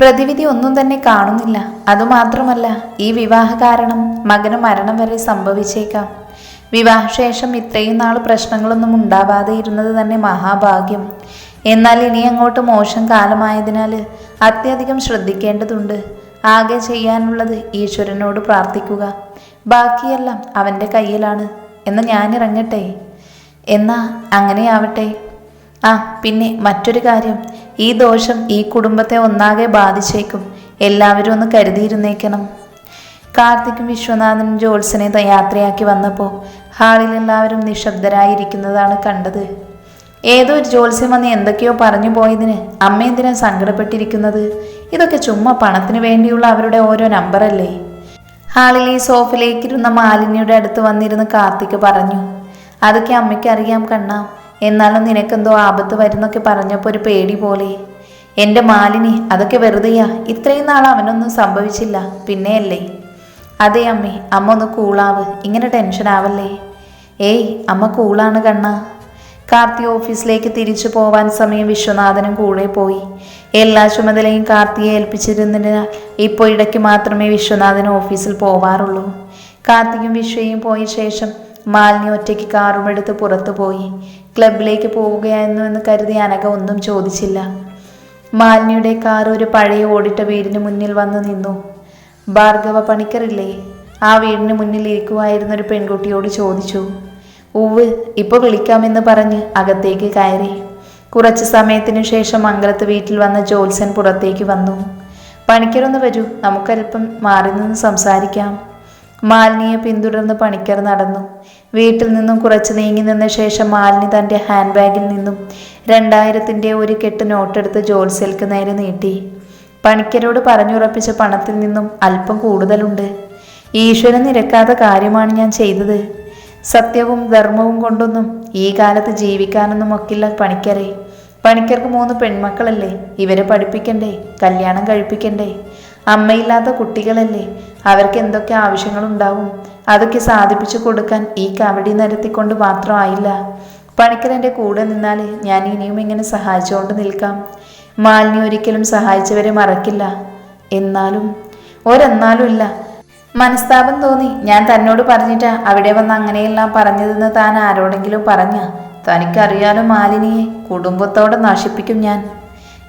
പ്രതിവിധി ഒന്നും തന്നെ കാണുന്നില്ല. അതുമാത്രമല്ല ഈ വിവാഹ കാരണം മകന് മരണം വരെ സംഭവിച്ചേക്കാം. വിവാഹശേഷം ഇത്രയും നാൾ പ്രശ്നങ്ങളൊന്നും ഉണ്ടാവാതെ ഇരുന്നത് തന്നെ മഹാഭാഗ്യം. എന്നാൽ ഇനി അങ്ങോട്ട് മോശം കാലമായതിനാൽ അത്യധികം ശ്രദ്ധിക്കേണ്ടതുണ്ട്. ആകെ ചെയ്യാനുള്ളത് ഈശ്വരനോട് പ്രാർത്ഥിക്കുക. ബാക്കിയെല്ലാം അവന്റെ കയ്യിലാണ്. എന്ന് ഞാൻ ഇറങ്ങട്ടെ എന്നാ അങ്ങനെയാവട്ടെ. ആ പിന്നെ മറ്റൊരു കാര്യം. ഈ ദോഷം ഈ കുടുംബത്തെ ഒന്നാകെ ബാധിച്ചേക്കും. എല്ലാവരും ഒന്ന് കരുതിയിരുന്നേക്കണം. കാർത്തിക്കും വിശ്വനാഥനും ജോത്സനെ യാത്രയാക്കി വന്നപ്പോൾ ഹാളിൽ എല്ലാവരും നിശബ്ദരായിരിക്കുന്നതാണ് കണ്ടത്. ഏതോ ഒരു ജോത്സ്യം വന്ന് എന്തൊക്കെയോ പറഞ്ഞു പോയതിന് അമ്മ എന്തിനാ സങ്കടപ്പെട്ടിരിക്കുന്നത്? ഇതൊക്കെ ചുമ്മാ പണത്തിന് വേണ്ടിയുള്ള അവരുടെ ഓരോ നമ്പറല്ലേ? ഹാളിൽ ഈ സോഫയിലേക്കിരുന്ന മാലിന്യയുടെ അടുത്ത് വന്നിരുന്ന് കാർത്തിക് പറഞ്ഞു അതൊക്കെ അമ്മയ്ക്ക് അറിയാം കണ്ണാ. എന്നാലും നിനക്കെന്തോ ആപത്ത് വരുന്നൊക്കെ പറഞ്ഞപ്പോൾ ഒരു പേടി പോലെ. എന്റെ മാലിനി അതൊക്കെ വെറുതെയാ. ഇത്രയും നാൾ അവനൊന്നും സംഭവിച്ചില്ല. പിന്നെയല്ലേ? അതെ അമ്മേ അമ്മ ഒന്ന് കൂളാവ്. ഇങ്ങനെ ടെൻഷൻ ആവല്ലേ? ഏയ് അമ്മ കൂളാണ് കണ്ണ. കാർത്തി ഓഫീസിലേക്ക് തിരിച്ചു പോവാൻ സമയം വിശ്വനാഥനും കൂടെ പോയി. എല്ലാ ചുമതലയും കാർത്തിയെ ഏൽപ്പിച്ചിരുന്നതിനാൽ ഇപ്പോൾ ഇടയ്ക്ക് മാത്രമേ വിശ്വനാഥൻ ഓഫീസിൽ പോവാറുള്ളൂ. കാർത്തിയും വിശ്വയും പോയ ശേഷം മാലിനി ഒറ്റയ്ക്ക് കാറുമെടുത്ത് പുറത്തു പോയി. ക്ലബിലേക്ക് പോവുകയായിരുന്നു എന്ന് കരുതി അനഘ ഒന്നും ചോദിച്ചില്ല. മാലിന്യയുടെ കാർ ഒരു പഴയ ഓടിട്ട വീടിന് മുന്നിൽ വന്ന് നിന്നു. ഭാർഗവ പണിക്കറില്ലേ? ആ വീടിന് മുന്നിൽ ഇരിക്കുവായിരുന്ന ഒരു പെൺകുട്ടിയോട് ചോദിച്ചു. ഉവ് ഇപ്പോൾ വിളിക്കാമെന്ന് പറഞ്ഞ് അകത്തേക്ക് കയറി. കുറച്ച് സമയത്തിനു ശേഷം മംഗലത്ത് വീട്ടിൽ വന്ന ജോത്സൻ പുറത്തേക്ക് വന്നു. പണിക്കരൊന്ന് വരൂ നമുക്കല്പം മാറി നിന്ന് സംസാരിക്കാം. മാലിനിയെ പിന്തുടർന്ന് പണിക്കർ നടന്നു. വീട്ടിൽ നിന്നും കുറച്ച് നീങ്ങി നിന്ന ശേഷം മാലിനി തന്റെ ഹാൻഡ് ബാഗിൽ നിന്നും രണ്ടായിരത്തിന്റെ ഒരു കെട്ട് നോട്ടെടുത്ത് ജോത്സ്യൽക്ക് നേരെ നീട്ടി. പണിക്കരോട് പറഞ്ഞുറപ്പിച്ച പണത്തിൽ നിന്നും അല്പം കൂടുതലുണ്ട്. ഈശ്വരൻ നിരക്കാത്ത കാര്യമാണ് ഞാൻ ചെയ്തത്. സത്യവും ധർമ്മവും കൊണ്ടൊന്നും ഈ കാലത്ത് ജീവിക്കാനൊന്നും ഒക്കില്ല പണിക്കരെ. പണിക്കർക്ക് മൂന്ന് പെൺമക്കളല്ലേ? ഇവരെ പഠിപ്പിക്കണ്ടേ? കല്യാണം കഴിപ്പിക്കണ്ടേ? അമ്മയില്ലാത്ത കുട്ടികളല്ലേ? അവർക്ക് എന്തൊക്കെ ആവശ്യങ്ങളുണ്ടാവും? അതൊക്കെ സാധിപ്പിച്ചു കൊടുക്കാൻ ഈ കവടി നിരത്തിക്കൊണ്ട് മാത്രമായില്ല പണിക്കരെന്റെ കൂടെ നിന്നാൽ ഞാൻ ഇനിയും ഇങ്ങനെ സഹായിച്ചുകൊണ്ട് നിൽക്കാം. മാലിന്യ ഒരിക്കലും സഹായിച്ചവരെ മറക്കില്ല. എന്നാലും ഒരെന്നാലും ഇല്ല. മനസ്താപം തോന്നി. ഞാൻ തന്നോട് പറഞ്ഞിട്ടാ അവിടെ വന്ന് അങ്ങനെയെല്ലാം പറഞ്ഞതെന്ന് താൻ ആരോടെങ്കിലും പറഞ്ഞ? തനിക്കറിയാലോ മാലിനിയെ കുടുംബത്തോടെ നശിപ്പിക്കും ഞാൻ.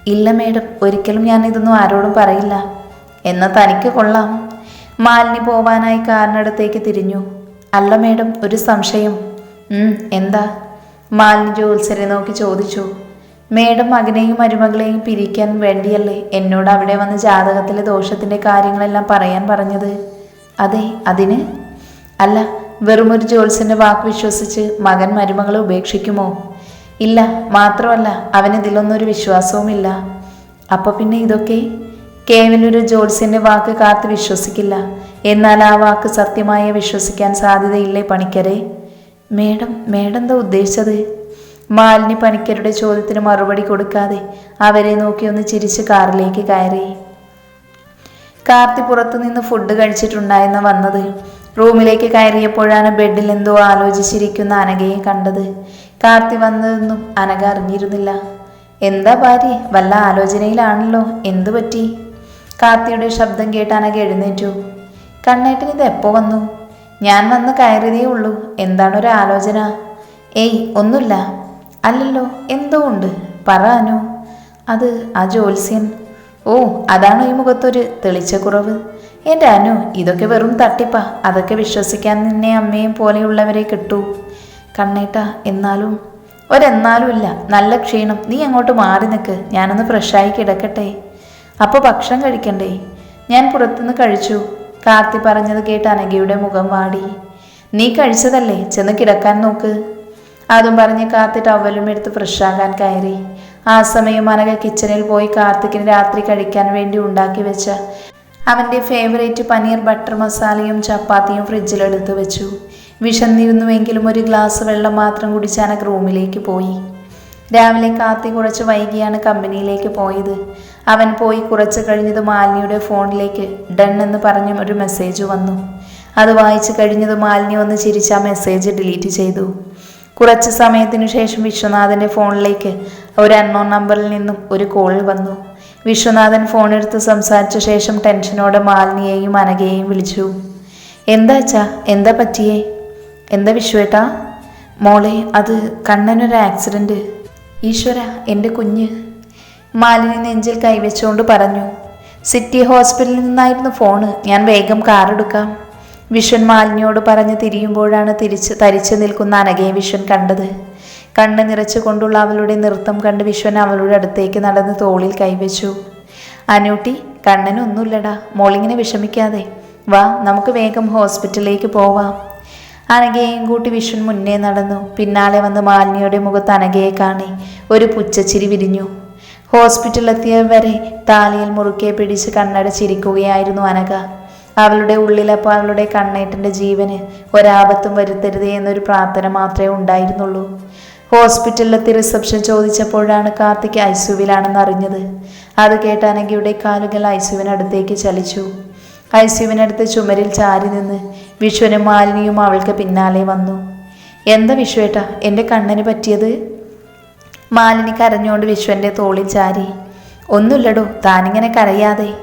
ഇല്ല മേഡം. ഒരിക്കലും ഞാൻ ഇതൊന്നും ആരോടും പറയില്ല. എന്നാൽ തനിക്ക് കൊള്ളാം. മാലിനി പോവാനായി കാറിനടുത്തേക്ക് തിരിഞ്ഞു. അല്ല മേഡം ഒരു സംശയം. എന്താ? മാലിനി ജോത്സരെ നോക്കി ചോദിച്ചു. മേഡം മകനെയും മരുമകളെയും പിരിക്കാൻ വേണ്ടിയല്ലേ എന്നോട് അവിടെ വന്ന് ജാതകത്തിലെ ദോഷത്തിന്റെ കാര്യങ്ങളെല്ലാം പറയാൻ പറഞ്ഞത്? അതെ അതിന്? അല്ല വെറുമൊരു ജോത്സ്യന്റെ വാക്ക് വിശ്വസിച്ച് മകൻ മരുമകളെ ഉപേക്ഷിക്കുമോ? ഇല്ല മാത്രമല്ല അവനിതിലൊന്നും ഒരു വിശ്വാസവുമില്ല. അപ്പോൾ പിന്നെ ഇതൊക്കെ? കേവലം ഒരു ജോത്സ്യന്റെ വാക്ക് കാത്ത് വിശ്വസിക്കില്ല. എന്നാൽ ആ വാക്ക് സത്യമായി വിശ്വസിക്കാൻ സാധ്യതയില്ലേ പണിക്കരെ? മേഡം മേഡം എന്താ ഉദ്ദേശിച്ചത്? മാലിനി പണിക്കരുടെ ചോദ്യത്തിന് മറുപടി കൊടുക്കാതെ അവരെ നോക്കി ഒന്ന് ചിരിച്ച് കാറിലേക്ക് കയറി. കാർത്തി പുറത്തുനിന്ന് ഫുഡ് കഴിച്ചിട്ടുണ്ടായെന്ന് വന്നത്. റൂമിലേക്ക് കയറിയപ്പോഴാണ് ബെഡിൽ എന്തോ ആലോചിച്ചിരിക്കുന്ന അനഘയെ കണ്ടത്. കാർത്തി വന്നതെന്നും അനഘ അറിഞ്ഞിരുന്നില്ല. എന്താ ഭാര്യ? വല്ല ആലോചനയിലാണല്ലോ. എന്തു പറ്റി? കാർത്തിയുടെ ശബ്ദം കേട്ട് എഴുന്നേറ്റു. കണ്ണേട്ടൻ ഇത് എപ്പോ വന്നു? ഞാൻ വന്ന് കയറിയതേ ഉള്ളൂ. എന്താണൊരു ആലോചന? ഏയ് ഒന്നുമില്ല. അല്ലല്ലോ എന്തോ ഉണ്ട്? പറ അനു. അത് ആ ജോത്സ്യൻ ഓ അതാണോ ഈ മുഖത്തൊരു തെളിച്ച കുറവ് എന്റെ അനു ഇതൊക്കെ വെറും തട്ടിപ്പാ. അതൊക്കെ വിശ്വസിക്കാൻ നിന്നെ അമ്മയും പോലെയുള്ളവരെ കിട്ടൂ. കണ്ണേട്ട എന്നാലും? ഒരെന്നാലും ഇല്ല. നല്ല ക്ഷീണം. നീ അങ്ങോട്ട് മാറി നിൽക്ക് ഞാനൊന്ന് ഫ്രഷായി കിടക്കട്ടെ. അപ്പോൾ ഭക്ഷണം കഴിക്കണ്ടേ? ഞാൻ പുറത്തുനിന്ന് കഴിച്ചു. കാർത്തി പറഞ്ഞത് കേട്ട് അനഘയുടെ മുഖം വാടി. നീ കഴിച്ചതല്ലേ? ചെന്ന് കിടക്കാൻ നോക്ക്. അതും പറഞ്ഞ് കാർത്തി ടവലും എടുത്ത് ഫ്രഷാകാൻ കയറി. ആ സമയം അനഘ കിച്ചണിൽ പോയി കാർത്തിക്കിന് രാത്രി കഴിക്കാൻ വേണ്ടി ഉണ്ടാക്കി വെച്ച അവന്റെ ഫേവറേറ്റ് പനീർ ബട്ടർ മസാലയും ചപ്പാത്തിയും ഫ്രിഡ്ജിലെടുത്ത് വെച്ചു. വിശന്നിരുന്നുവെങ്കിലും ഒരു ഗ്ലാസ് വെള്ളം മാത്രം കുടിച്ച് അനക്ക് റൂമിലേക്ക് പോയി. രാവിലെ കാത്തി കുറച്ച് വൈകിയാണ് കമ്പനിയിലേക്ക് പോയത്. അവൻ പോയി കുറച്ച് കഴിഞ്ഞത് മാലിനിയുടെ ഫോണിലേക്ക് ഡൺ എന്ന് പറഞ്ഞ ഒരു മെസ്സേജ് വന്നു. അത് വായിച്ചു കഴിഞ്ഞത് മാലിനി ഒന്ന് ചിരിച്ച് ആ മെസ്സേജ് ഡിലീറ്റ് ചെയ്തു. കുറച്ച് സമയത്തിനു ശേഷം വിശ്വനാഥന്റെ ഫോണിലേക്ക് ഒരു അൺനോൺ നമ്പറിൽ നിന്നും ഒരു കോൾ വന്നു. വിശ്വനാഥൻ ഫോണെടുത്ത് സംസാരിച്ച ശേഷം ടെൻഷനോടെ മാലിനിയെയും അനഘയെയും വിളിച്ചു. എന്താ അച്ഛാ? എന്താ പറ്റിയേ? എന്താ വിശ്വേട്ടാ? മോളെ അത് കണ്ണനൊരു ആക്സിഡന്റ് ഈശ്വര എന്റെ കുഞ്ഞ്. മാലിനി നെഞ്ചിൽ കൈവച്ചുകൊണ്ട് പറഞ്ഞു സിറ്റി ഹോസ്പിറ്റലിൽ നിന്നായിരുന്നു ഫോണ്. ഞാൻ വേഗം കാറെടുക്കാം വിഷൻ മാലിനിയോട് പറഞ്ഞ് തിരിയുമ്പോഴാണ് തിരിച്ച് തരിച്ചു നിൽക്കുന്ന അനഘയെ വിഷൻ കണ്ടത്. കണ്ണ് നിറച്ചുകൊണ്ടുള്ള അവളുടെ നൃത്തം കണ്ട് വിശ്വൻ അവളുടെ അടുത്തേക്ക് നടന്ന് തോളിൽ കൈവച്ചു. അനൂട്ടി കണ്ണനൊന്നുമില്ലടാ മോളിങ്ങനെ വിഷമിക്കാതെ. വാ നമുക്ക് വേഗം ഹോസ്പിറ്റലിലേക്ക് പോവാം. അനഘയെയും കൂട്ടി വിഷ്ണു മുന്നേ നടന്നു. പിന്നാലെ വന്ന് മാലിന്യയുടെ മുഖത്ത് അനഘയെ കാണി. ഒരു പുച്ചച്ചിരി വിരിഞ്ഞു. ഹോസ്പിറ്റലിലെത്തിയ വരെ താലിയിൽ മുറുക്കെ പിടിച്ച് കണ്ണടച്ചിരിക്കുകയായിരുന്നു അനക അവളുടെ ഉള്ളിലപ്പോൾ അവളുടെ കണ്ണേട്ടന്റെ ജീവന് ഒരാപത്തും വരുത്തരുതേ എന്നൊരു പ്രാർത്ഥന മാത്രമേ ഉണ്ടായിരുന്നുള്ളൂ. ഹോസ്പിറ്റലിലെത്തി റിസപ്ഷൻ ചോദിച്ചപ്പോഴാണ് കാർത്തിക് ഐസ്യുവിലാണെന്ന് അറിഞ്ഞത്. അത് കേട്ട് അനഘയുടെ കാലുകൾ ഐസ്യുവിനടുത്തേക്ക് ചലിച്ചു. ഐസ്യുവിനടുത്ത് ചുമരിൽ ചാരി നിന്ന് വിശ്വനും മാലിനിയും അവൾക്ക് പിന്നാലെ വന്നു. എന്താ വിശ്വേട്ട എന്റെ കണ്ണിന് പറ്റിയത്? മാലിനി കരഞ്ഞുകൊണ്ട് വിശ്വന്റെ തോളിൽ ചാരി. ഒന്നുമില്ലടോ താനിങ്ങനെ കരയാതെ.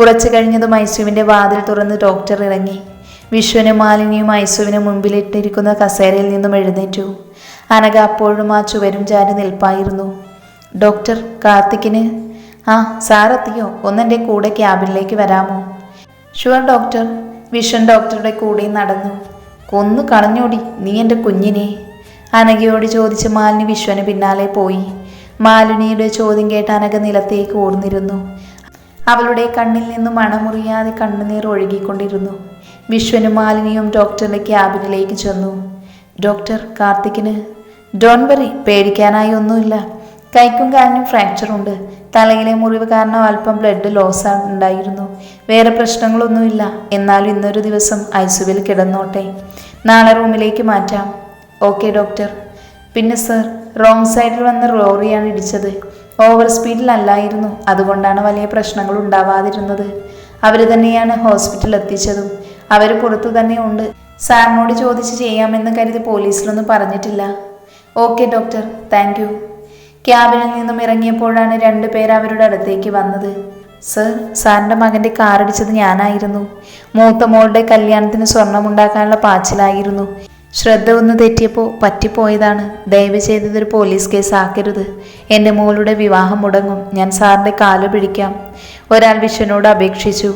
കുറച്ചു കഴിഞ്ഞതും ഐസുവിന്റെ വാതിൽ തുറന്ന് ഡോക്ടർ ഇറങ്ങി. വിശ്വനും മാലിനിയും ഐസുവിന് മുമ്പിലിട്ടിരിക്കുന്ന കസേരയിൽ നിന്നും എഴുന്നേറ്റു. അനഘ അപ്പോഴും ആ ചുവരും ചാരി നിൽപ്പായിരുന്നു. ഡോക്ടർ കാർത്തിക്കിന്? ആ സാറെത്തിയോ ഒന്നെന്റെ കൂടെ ക്യാബിനിലേക്ക് വരാമോ? Sure doctor. വിഷൻ ഡോക്ടറുടെ കൂടെ നടന്നു. കൊന്നു കളഞ്ഞോടി നീ എന്റെ കുഞ്ഞിനെ. അനഘയോട് ചോദിച്ച് മാലിനി വിശ്വന് പിന്നാലെ പോയി. മാലിനിയുടെ ചോദ്യം കേട്ട് അനഘ നിലത്തേക്ക് ഓർന്നിരുന്നു. അവളുടെ കണ്ണിൽ നിന്നും മണമുറിയാതെ കണ്ണുനീർ ഒഴുകിക്കൊണ്ടിരുന്നു. വിശ്വനും മാലിനിയും ഡോക്ടറുടെ ക്യാബിനിലേക്ക് ചെന്നു. ഡോക്ടർ കാർത്തിക്കിന് ഡോൺ വറി പേടിക്കാനായി ഒന്നുമില്ല. കൈക്കും കാലിനും ഫ്രാക്ചർ ഉണ്ട്. തലയിലെ മുറിവ് കാരണം അല്പം ബ്ലഡ് ലോസ് ഉണ്ടായിരുന്നു. വേറെ പ്രശ്നങ്ങളൊന്നുമില്ല. എന്നാലും ഇന്നൊരു ദിവസം ഐസുവിൽ കിടന്നോട്ടെ. നാളെ റൂമിലേക്ക് മാറ്റാം. ഓക്കെ ഡോക്ടർ പിന്നെ സർ റോങ് സൈഡിൽ വന്ന റോറിയാണ് ഇടിച്ചത്. ഓവർ സ്പീഡിലല്ലായിരുന്നു അതുകൊണ്ടാണ് വലിയ പ്രശ്നങ്ങൾ ഉണ്ടാവാതിരുന്നത്. അവർ തന്നെയാണ് ഹോസ്പിറ്റലിൽ എത്തിച്ചതും. അവർ പുറത്തു തന്നെ ഉണ്ട്. സാറിനോട് ചോദിച്ച് ചെയ്യാമെന്ന് കരുതി പോലീസിലൊന്നും പറഞ്ഞിട്ടില്ല. ഓക്കെ ഡോക്ടർ താങ്ക് യു ക്യാബിനിൽ നിന്നും ഇറങ്ങിയപ്പോഴാണ് രണ്ടുപേർ അവരുടെ അടുത്തേക്ക് വന്നത്. സർ സാറിന്റെ മകന്റെ കാറടിച്ചത് ഞാനായിരുന്നു. മൂത്ത മോളുടെ കല്യാണത്തിന് സ്വർണമുണ്ടാക്കാനുള്ള പാച്ചിലായിരുന്നു. ശ്രദ്ധ ഒന്ന് തെറ്റിയപ്പോൾ പറ്റിപ്പോയതാണ്. ദയവ് ചെയ്തതൊരു പോലീസ് കേസ് ആക്കരുത്. എന്റെ മോളുടെ വിവാഹം മുടങ്ങും. ഞാൻ സാറിന്റെ കാൽ പിടിക്കാം. ഒരാൾ വിശ്വനോട് അപേക്ഷിച്ചു.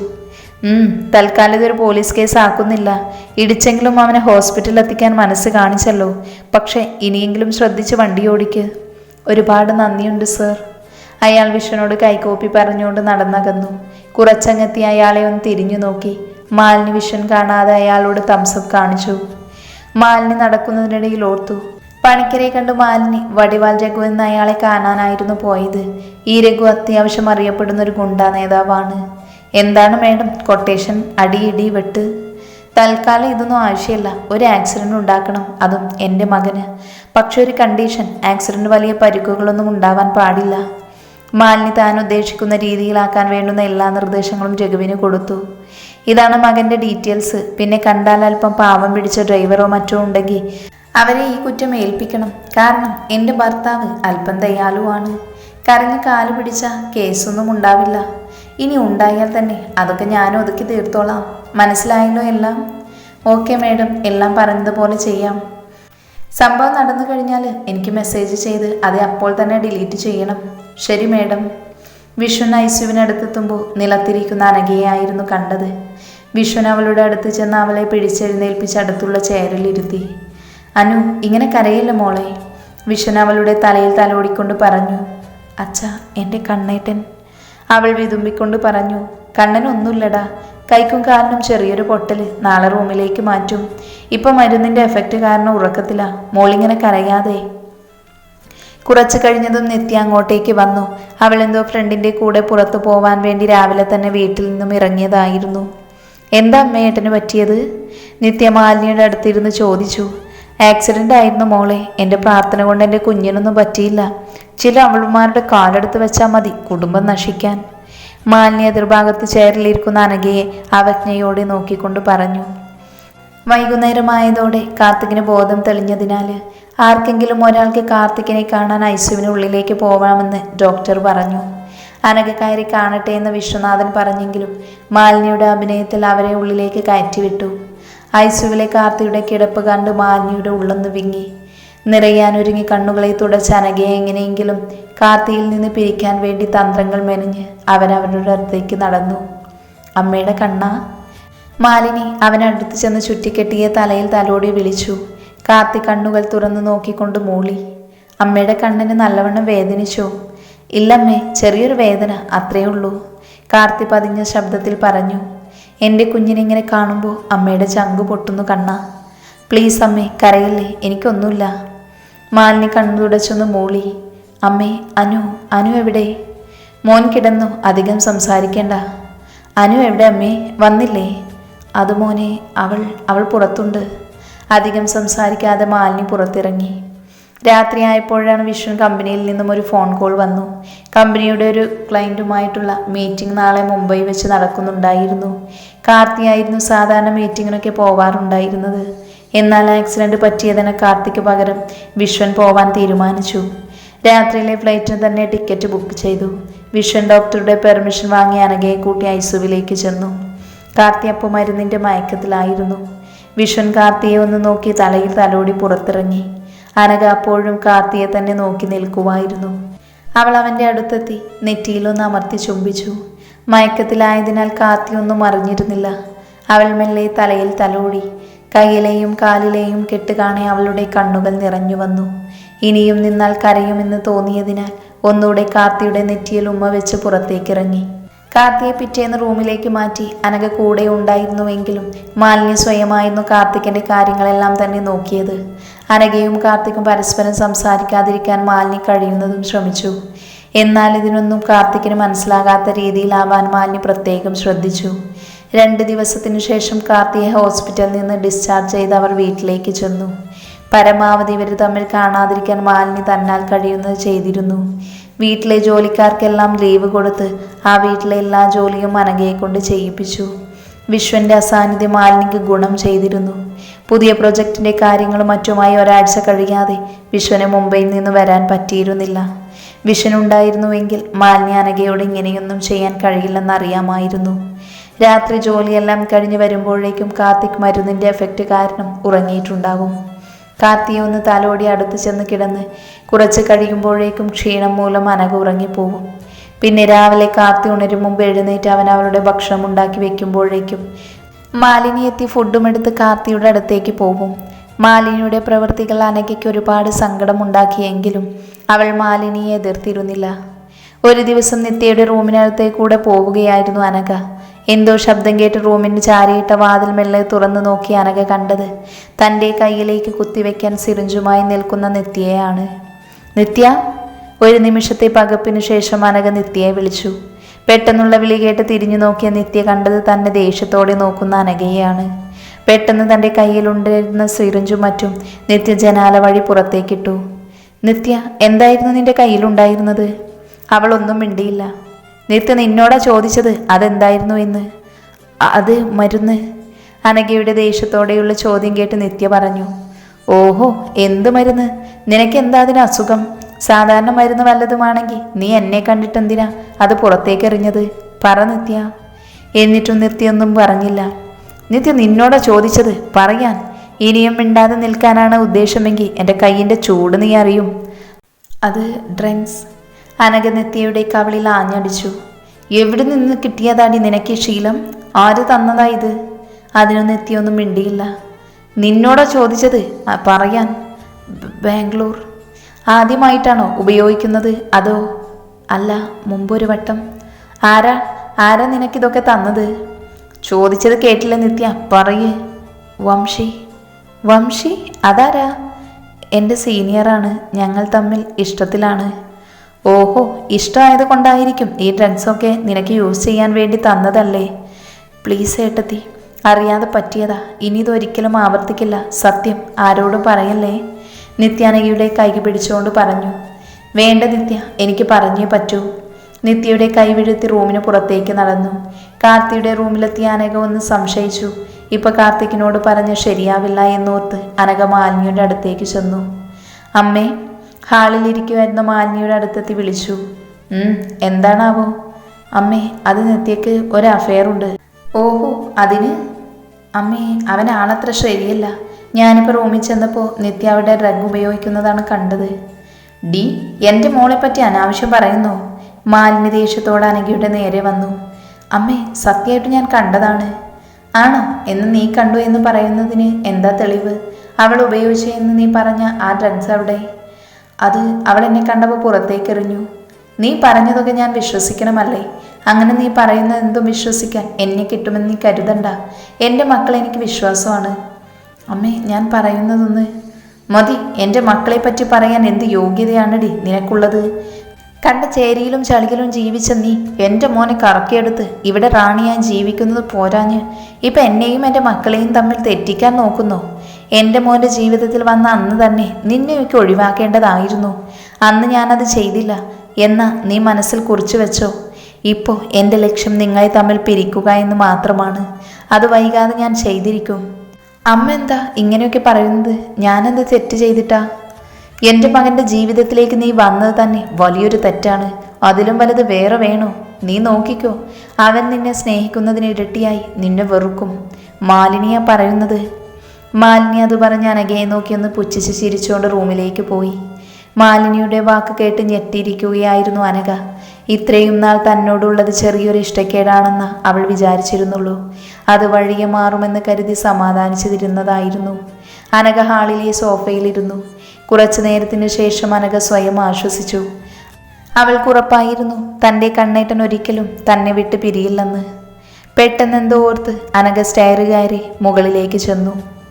തൽക്കാലം ഇതൊരു പോലീസ് കേസ് ആക്കുന്നില്ല. ഇടിച്ചെങ്കിലും അവനെ ഹോസ്പിറ്റലിൽ എത്തിക്കാൻ മനസ്സ് കാണിച്ചല്ലോ. പക്ഷേ ഇനിയെങ്കിലും ശ്രദ്ധിച്ച് വണ്ടി ഓടിക്ക്. ഒരുപാട് നന്ദിയുണ്ട് സർ. അയാൾ വിഷ്ണുനോട് കൈകോപ്പി പറഞ്ഞുകൊണ്ട് നടന്നകന്നു. കുറച്ചങ്ങെത്തി അയാളെ ഒന്ന് തിരിഞ്ഞു നോക്കി. മാലിനി വിഷൻ കാണാതെ അയാളോട് തംസപ്പ് കാണിച്ചു. മാലിനി നടക്കുന്നതിനിടയിൽ ഓർത്തു. പണിക്കരെ കണ്ട് മാലിനി വടിവാൽ രഘു എന്ന അയാളെ കാണാനായിരുന്നു പോയത്. ഈ രഘു അത്യാവശ്യം അറിയപ്പെടുന്ന ഒരു ഗുണ്ടാ നേതാവാണ്. എന്താണ് മേഡം കൊട്ടേഷൻ അടി ഇടി വെട്ട്? തൽക്കാലം ഇതൊന്നും ആവശ്യമില്ല. ഒരു ആക്സിഡന്റ് ഉണ്ടാക്കണം. അതും എന്റെ മകന്. പക്ഷെ ഒരു കണ്ടീഷൻ ആക്സിഡന്റ് വലിയ പരിക്കുകളൊന്നും ഉണ്ടാവാൻ പാടില്ല. മാലിനി താൻ ഉദ്ദേശിക്കുന്ന രീതിയിലാക്കാൻ വേണ്ടുന്ന എല്ലാ നിർദ്ദേശങ്ങളും രഘുവിന് കൊടുത്തു. ഇതാണ് മകന്റെ ഡീറ്റെയിൽസ്. പിന്നെ കണ്ടാൽ അല്പം പാവം പിടിച്ച ഡ്രൈവറോ മറ്റോ ഉണ്ടെങ്കിൽ അവരെ ഈ കുറ്റം ഏൽപ്പിക്കണം. കാരണം എന്റെ ഭർത്താവ് അല്പം ദയാലുവാണ്. കരഞ്ഞ് കാൽ പിടിച്ച കേസൊന്നും ഉണ്ടാവില്ല. ഇനി ഉണ്ടായാൽ തന്നെ അതൊക്കെ ഞാൻ ഒതുക്കി തീർത്തോളാം. മനസ്സിലായല്ലോ എല്ലാം? ഓക്കെ മേഡം എല്ലാം പറഞ്ഞതുപോലെ ചെയ്യാം. സംഭവം നടന്നു കഴിഞ്ഞാൽ എനിക്ക് മെസ്സേജ് ചെയ്ത് അത് അപ്പോൾ തന്നെ ഡിലീറ്റ് ചെയ്യണം. ശരി മേഡം. വിഷ്ണു ഐസ്യുവിനടുത്തെത്തുമ്പോൾ നിലത്തിരിക്കുന്ന അനഘയായിരുന്നു കണ്ടത്. വിഷ്ണു അവളുടെ അടുത്ത് ചെന്ന് അവളെ പിടിച്ചെഴുന്നേൽപ്പിച്ച് അടുത്തുള്ള ചേരലിരുത്തി അനു ഇങ്ങനെ കരയില്ല മോളെ? വിഷ്ണു അവളുടെ തലയിൽ തലോടിക്കൊണ്ട് പറഞ്ഞു. അച്ഛ എന്റെ കണ്ണേട്ടൻ. അവൾ വിതുമ്പിക്കൊണ്ട് പറഞ്ഞു. കണ്ണനൊന്നുമില്ലടാ കൈക്കും കാലിനും ചെറിയൊരു പൊട്ടൽ നാളെ റൂമിലേക്ക് മാറ്റും. ഇപ്പൊ മരുന്നിന്റെ എഫക്റ്റ് കാരണം ഉറക്കത്തില്ല മോളിങ്ങനെ കരയാതെ. കുറച്ചു കഴിഞ്ഞതും നിത്യ അങ്ങോട്ടേക്ക് വന്നു. അവൾ എന്തോ ഫ്രണ്ടിന്റെ കൂടെ പുറത്തു പോവാൻ വേണ്ടി രാവിലെ തന്നെ വീട്ടിൽ നിന്നും ഇറങ്ങിയതായിരുന്നു. എന്താ അമ്മയേട്ടന് പറ്റിയത്? നിത്യമാലിനിയുടെ അടുത്തിരുന്ന് ചോദിച്ചു. ആക്സിഡന്റ് ആയിരുന്നു മോളെ. എന്റെ പ്രാർത്ഥന കൊണ്ട് എന്റെ കുഞ്ഞിനൊന്നും പറ്റിയില്ല. ചില അവളുമാരുടെ കാലെടുത്ത് വെച്ചാൽ മതി കുടുംബം നശിക്കാൻ. മാലിന്യ എതിർഭാഗത്ത് ചേരലിരിക്കുന്ന അനഘയെ അവജ്ഞയോടെ നോക്കിക്കൊണ്ട് പറഞ്ഞു. വൈകുന്നേരമായതോടെ കാർത്തികിന് ബോധം തെളിഞ്ഞതിനാൽ ആർക്കെങ്കിലും ഒരാൾക്ക് കാർത്തികിനെ കാണാൻ ഐസുവിനുള്ളിലേക്ക് പോവാമെന്ന് ഡോക്ടർ പറഞ്ഞു. അനഘ കയറി കാണട്ടെ എന്ന് വിശ്വനാഥൻ പറഞ്ഞെങ്കിലും മാലിനിയുടെ അഭിനയത്തിൽ അവരെ ഉള്ളിലേക്ക് കയറ്റിവിട്ടു. ഐസുവിലെ കാർത്തിയുടെ കിടപ്പ് കണ്ട് മാലിനിയുടെ ഉള്ളൊന്ന് വിങ്ങി. നിറയാനൊരുങ്ങി കണ്ണുകളെ തുടച്ച് അനകയെ എങ്ങനെയെങ്കിലും കാർത്തിയിൽ നിന്ന് പിരിക്കാൻ വേണ്ടി തന്ത്രങ്ങൾ മെനഞ്ഞ് അവരുടെ അടുത്തേക്ക് നടന്നു. അമ്മയുടെ കണ്ണ. മാലിനി അവനടുത്ത് ചെന്ന് ചുറ്റിക്കെട്ടിയ തലയിൽ തലോടി വിളിച്ചു. കാർത്തി കണ്ണുകൾ തുറന്നു നോക്കിക്കൊണ്ട് മൂളി. അമ്മയുടെ കണ്ണിന് നല്ലവണ്ണം വേദനിച്ചോ? ഇല്ലമ്മേ ചെറിയൊരു വേദന അത്രയേ ഉള്ളൂ. കാർത്തി പതിഞ്ഞ ശബ്ദത്തിൽ പറഞ്ഞു എന്റെ കുഞ്ഞിനിങ്ങനെ കാണുമ്പോൾ അമ്മയുടെ ചങ്ക് പൊട്ടുന്നു കണ്ണ. പ്ലീസ് അമ്മേ കരയില്ലേ എനിക്കൊന്നുമില്ല. മാലിനി കണ്ണു തുടച്ചൊന്ന് മൂളി അമ്മേ അനു അനു എവിടെ? മോൻ കിടന്നു അധികം സംസാരിക്കേണ്ട. അനു എവിടെ അമ്മേ? വന്നില്ലേ? അത് മോനെ അവൾ അവൾ പുറത്തുണ്ട്. അധികം സംസാരിക്കാതെ മാലിനി പുറത്തിറങ്ങി. രാത്രിയായപ്പോഴാണ് വിഷ്ണു കമ്പനിയിൽ നിന്നും ഒരു ഫോൺ കോൾ വന്നു. കമ്പനിയുടെ ഒരു ക്ലയന്റുമായിട്ടുള്ള മീറ്റിംഗ് നാളെ മുംബൈ വെച്ച് നടക്കുന്നുണ്ടായിരുന്നു. കാർത്തിയായിരുന്നു സാധാരണ മീറ്റിങ്ങിനൊക്കെ പോവാറുണ്ടായിരുന്നത്. എന്നാൽ ആക്സിഡന്റ് പറ്റിയതിന് കാർത്തിക്ക് പകരം വിശ്വൻ പോവാൻ തീരുമാനിച്ചു. രാത്രിയിലെ ഫ്ലൈറ്റിന് തന്നെ ടിക്കറ്റ് ബുക്ക് ചെയ്തു. വിശ്വൻ ഡോക്ടറുടെ പെർമിഷൻ വാങ്ങി അനഘയെ കൂട്ടി ഐസുവിലേക്ക് ചെന്നു. കാർത്തി അപ്പോൾ മരുന്നിന്റെ മയക്കത്തിലായിരുന്നു. വിശ്വൻ കാർത്തിയെ ഒന്ന് നോക്കി തലയിൽ തലോടി പുറത്തിറങ്ങി. അനഘ അപ്പോഴും കാർത്തിയെ തന്നെ നോക്കി നിൽക്കുമായിരുന്നു അവൾ അവന്റെ അടുത്തെത്തി നെറ്റിയിലൊന്ന് അമർത്തി ചുംബിച്ചു. മയക്കത്തിലായതിനാൽ കാർത്തി ഒന്നും അറിഞ്ഞിരുന്നില്ല. അവൾ മെല്ലെ തലയിൽ തലോടി കയ്യിലെയും കാലിലെയും കെട്ടുകാണെ അവളുടെ കണ്ണുകൾ നിറഞ്ഞു വന്നു. ഇനിയും നിന്നാൽ കരയുമെന്ന് തോന്നിയതിനാൽ ഒന്നുകൂടെ കാർത്തിയുടെ നെറ്റിയിൽ ഉമ്മ വെച്ച് പുറത്തേക്കിറങ്ങി. കാർത്തിയെ പിറ്റേന്ന് റൂമിലേക്ക് മാറ്റി അനഘ കൂടെ ഉണ്ടായിരുന്നുവെങ്കിലും മാലിന്യ സ്വയമായിരുന്നു കാർത്തിക്കിന്റെ കാര്യങ്ങളെല്ലാം തന്നെ നോക്കിയത്. അനഘയും കാർത്തിക്കും പരസ്പരം സംസാരിക്കാതിരിക്കാൻ മാലിനി കഴിയുന്നതും ശ്രമിച്ചു. എന്നാൽ ഇതിനൊന്നും കാർത്തിക്കിന് മനസ്സിലാകാത്ത രീതിയിലാവാൻ മാലിനി പ്രത്യേകം ശ്രദ്ധിച്ചു. രണ്ട് ദിവസത്തിനു ശേഷം കാർത്തിയെ ഹോസ്പിറ്റലിൽ നിന്ന് ഡിസ്ചാർജ് ചെയ്ത് അവർ വീട്ടിലേക്ക് ചെന്നു. പരമാവധി ഇവർ തമ്മിൽ കാണാതിരിക്കാൻ മാലിനി തന്നാൽ കഴിയുന്നത് ചെയ്തിരുന്നു. വീട്ടിലെ ജോലിക്കാർക്കെല്ലാം ലീവ് കൊടുത്ത് ആ വീട്ടിലെ എല്ലാ ജോലിയും അനഘയെ കൊണ്ട് ചെയ്യിപ്പിച്ചു. വിശ്വന്റെ അസാന്നിധ്യം ആലിനിക്ക് ഗുണം ചെയ്തിരുന്നു. പുതിയ പ്രൊജക്ടിന്റെ കാര്യങ്ങളും മറ്റുമായി ഒരാഴ്ച കഴിയാതെ വിശ്വന് മുംബൈയിൽ നിന്ന് വരാൻ പറ്റിയിരുന്നില്ല. വിഷനുണ്ടായിരുന്നുവെങ്കിൽ മാലിന്യ അനഘയോട് ഇങ്ങനെയൊന്നും ചെയ്യാൻ കഴിയില്ലെന്ന് അറിയാമായിരുന്നു. രാത്രി ജോലിയെല്ലാം കഴിഞ്ഞ് വരുമ്പോഴേക്കും കാർത്തിക് മരുന്നിന്റെ എഫക്റ്റ് കാരണം ഉറങ്ങിയിട്ടുണ്ടാകും. കാർത്തിയെ ഒന്ന് തലോടി അടുത്ത് ചെന്ന് കിടന്ന് കുറച്ച് കഴിയുമ്പോഴേക്കും ക്ഷീണം മൂലം അനഘ ഉറങ്ങിപ്പോകും. പിന്നെ രാവിലെ കാർത്തി ഉണരും മുമ്പ് എഴുന്നേറ്റ് അവൻ അവളുടെ ഭക്ഷണം ഉണ്ടാക്കി വെക്കുമ്പോഴേക്കും മാലിനി എത്തി ഫുഡും എടുത്ത് കാർത്തിയുടെ അടുത്തേക്ക് പോകും. മാലിനിയുടെ പ്രവൃത്തികൾ അനഘയ്ക്ക് ഒരുപാട് സങ്കടമുണ്ടാക്കിയെങ്കിലും അവൾ മാലിനിയെ എതിർത്തിരുന്നില്ല. ഒരു ദിവസം നിത്യയുടെ റൂമിനകത്തേക്ക് കൂടെ പോവുകയായിരുന്നു അനക എന്തോ ശബ്ദം കേട്ട് റൂമിന് ചാരിയിട്ട വാതിൽ മെല്ലെ തുറന്നു നോക്കി അനക കണ്ടത് തന്റെ കയ്യിലേക്ക് കുത്തിവെക്കാൻ സിറിഞ്ചുമായി നിൽക്കുന്ന നിത്യയാണ് നിത്യ ഒരു നിമിഷത്തെ പകപ്പിനു ശേഷം അനഘ നിത്യയെ വിളിച്ചു. പെട്ടെന്നുള്ള വിളി കേട്ട് തിരിഞ്ഞു നോക്കിയ നിത്യ കണ്ടത് തന്നെ ദേഷ്യത്തോടെ നോക്കുന്ന അനഘയെയാണ്. പെട്ടെന്ന് തന്റെ കയ്യിലുണ്ടായിരുന്ന സിറിഞ്ചും മറ്റും നിത്യ ജനാല വഴി പുറത്തേക്കിട്ടു. നിത്യ എന്തായിരുന്നു നിന്റെ കയ്യിലുണ്ടായിരുന്നത്? അവളൊന്നും മിണ്ടിയില്ല. നിത്യ നിന്നോടാ ചോദിച്ചത് അതെന്തായിരുന്നു എന്ന്? "അ- അത് മരുന്ന്? അനഘയുടെ ദേഷ്യത്തോടെയുള്ള ചോദ്യം കേട്ട് നിത്യ പറഞ്ഞു. ഓഹോ എന്ത് മരുന്ന്? നിനക്കെന്താ അതിന് അസുഖം? സാധാരണ മരുന്ന് വല്ലതുമാണെങ്കിൽ നീ എന്നെ കണ്ടിട്ടെന്തിനാ അത് പുറത്തേക്ക് എറിഞ്ഞത് പറ നിത്യ. എന്നിട്ടും നിത്യൊന്നും പറഞ്ഞില്ല. നിത്യ നിന്നോടാ ചോദിച്ചത് പറയാൻ. ഇനിയും മിണ്ടാതെ നിൽക്കാനാണ് ഉദ്ദേശമെങ്കിൽ എന്റെ കയ്യിന്റെ ചൂട് നീ അറിയും. അത് ഡ്രങ്ക്സ് അനഘ നിത്യയുടെ കവളിൽ ആഞ്ഞടിച്ചു. എവിടെ നിന്ന് കിട്ടിയതാടി നിനക്ക് ശീലം? ആര് തന്നതാ ഇത്? അതിനു നിത്യൊന്നും മിണ്ടിയില്ല. നിന്നോടാ ചോദിച്ചത് പറയാൻ. ബാംഗ്ലൂർ. ആദ്യമായിട്ടാണോ ഉപയോഗിക്കുന്നത്? അതോ അല്ല മുമ്പൊരു വട്ടം. ആരാ? ആരാ നിനക്കിതൊക്കെ തന്നത്? ചോദിച്ചത് കേട്ടില്ല നിത്യ. പറയേ. വംശി. വംശി? അതാരാ? എന്റെ സീനിയറാണ്. ഞങ്ങൾ തമ്മിൽ ഇഷ്ടത്തിലാണ്. ഓഹോ ഇഷ്ടമായത് കൊണ്ടായിരിക്കും ഈ ഡ്രഗ്സൊക്കെ നിനക്ക് യൂസ് ചെയ്യാൻ വേണ്ടി തന്നതല്ലേ? പ്ലീസ് ഏട്ടത്തി അറിയാതെ പറ്റിയതാ. ഇനി ഇതൊരിക്കലും ആവർത്തിക്കില്ല. സത്യം ആരോടും പറയല്ലേ? നിത്യാനകിയുടെ കൈ പിടിച്ചുകൊണ്ട് പറഞ്ഞു വേണ്ട നിത്യ എനിക്ക് പറഞ്ഞേ പറ്റൂ. നിത്യയുടെ കൈ വീഴ്ത്തി റൂമിന് പുറത്തേക്ക് നടന്നു. കാർത്തിയുടെ റൂമിലെത്തിയ അനഘ ഒന്ന് സംശയിച്ചു. ഇപ്പൊ കാർത്തിക്കിനോട് പറഞ്ഞ് ശരിയാവില്ല എന്നോർത്ത് അനഘ മാലിന്യയുടെ അടുത്തേക്ക് ചെന്നു. അമ്മേ ഹാളിലിരിക്കുമായിരുന്ന മാലിന്യയുടെ അടുത്തെത്തി വിളിച്ചു. എന്താണാവോ? അമ്മേ അത് നിത്യക്ക് ഒരു അഫെയറുണ്ട് ഓഹോ അതിന്? അമ്മേ അവനാണത്ര ശരിയല്ല. ഞാനിപ്പോൾ റൂമിൽ ചെന്നപ്പോൾ നിത്യ അവിടെ ഡ്രഗ് ഉപയോഗിക്കുന്നതാണ് കണ്ടത്. ഡി എന്റെ മോളെപ്പറ്റി പറ്റി അനാവശ്യം പറയുന്നു. മാലിന്യ ദേഷ്യത്തോട് അനഘയുടെ നേരെ വന്നു. അമ്മേ സത്യമായിട്ട് ഞാൻ കണ്ടതാണ്. ആണോ? എന്ന് നീ കണ്ടു എന്ന് പറയുന്നതിന് എന്താ തെളിവ്? അവൾ ഉപയോഗിച്ചു എന്ന് നീ പറഞ്ഞ ആ ഡ്രഗ്സ് അവിടെ? അത് അവൾ എന്നെ കണ്ടപ്പോൾ പുറത്തേക്ക് എറിഞ്ഞു. നീ പറഞ്ഞതൊക്കെ ഞാൻ വിശ്വസിക്കണമല്ലേ? അങ്ങനെ നീ പറയുന്നത് എന്തും വിശ്വസിക്കാൻ എന്നെ കിട്ടുമെന്ന് നീ കരുതണ്ട. എന്റെ മക്കൾ എനിക്ക് വിശ്വാസമാണ്. അമ്മേ ഞാൻ പറയുന്നതൊന്ന് മതി. എന്റെ മക്കളെ പറ്റി പറയാൻ എന്ത് യോഗ്യതയാണടി നിനക്കുള്ളത്? കണ്ട ചേരിയിലും ചളികിലും ജീവിച്ച നീ എന്റെ മോനെ കറക്കിയെടുത്ത് ഇവിടെ റാണിയാൻ ജീവിക്കുന്നത് പോരാഞ്ഞ് ഇപ്പം എന്നെയും എന്റെ മക്കളെയും തമ്മിൽ തെറ്റിക്കാൻ നോക്കുന്നു. എന്റെ മോന്റെ ജീവിതത്തിൽ വന്ന അന്ന് തന്നെ നിന്നെയൊക്കെ ഒഴിവാക്കേണ്ടതായിരുന്നു. അന്ന് ഞാനത് ചെയ്തില്ല. എന്ന നീ മനസ്സിൽ കുറിച്ചു വെച്ചോ. ഇപ്പോൾ എന്റെ ലക്ഷ്യം നിങ്ങളെ തമ്മിൽ പിരിക്കുക എന്ന് മാത്രമാണ്. അത് വൈകാതെ ഞാൻ ചെയ്തിരിക്കും. അമ്മ എന്താ ഇങ്ങനെയൊക്കെ പറയുന്നത്? ഞാനെന്ത് തെറ്റ് ചെയ്തിട്ടാ? എന്റെ മകന്റെ ജീവിതത്തിലേക്ക് നീ വന്നത് തന്നെ വലിയൊരു തെറ്റാണ്. അതിലും വലുത് വേറെ വേണോ? നീ നോക്കിക്കോ. അവൻ നിന്നെ സ്നേഹിക്കുന്നതിന് ഇരട്ടിയായി നിന്നെ വെറുക്കും. മാലിനിയ പറയുന്നത്. മാലിനി അത് പറഞ്ഞ് അനഘയെ നോക്കിയൊന്ന് പുച്ഛിച്ച് ചിരിച്ചുകൊണ്ട് റൂമിലേക്ക് പോയി. മാലിനിയുടെ വാക്ക് കേട്ട് ഞെട്ടിയിരിക്കുകയായിരുന്നു അനഘ. ഇത്രയും നാൾ തന്നോടുള്ളത് ചെറിയൊരു ഇഷ്ടക്കേടാണെന്ന് അവൾ വിചാരിച്ചിരുന്നുള്ളൂ. അത് വഴിയെ മാറുമെന്ന് കരുതി സമാധാനിച്ചിരുന്നതായിരുന്നു. അനഘ ഹാളിലെ സോഫയിലിരുന്നു. കുറച്ചു നേരത്തിന് ശേഷം അനഘ സ്വയം ആശ്വസിച്ചു. അവൾക്കുറപ്പായിരുന്നു തന്റെ കണ്ണേട്ടൻ ഒരിക്കലും തന്നെ വിട്ട് പിരിയില്ലെന്ന്. പെട്ടെന്നെന്തോ ഓർത്ത് അനഘ സ്റ്റയർ കയറി മുകളിലേക്ക് ചെന്നു.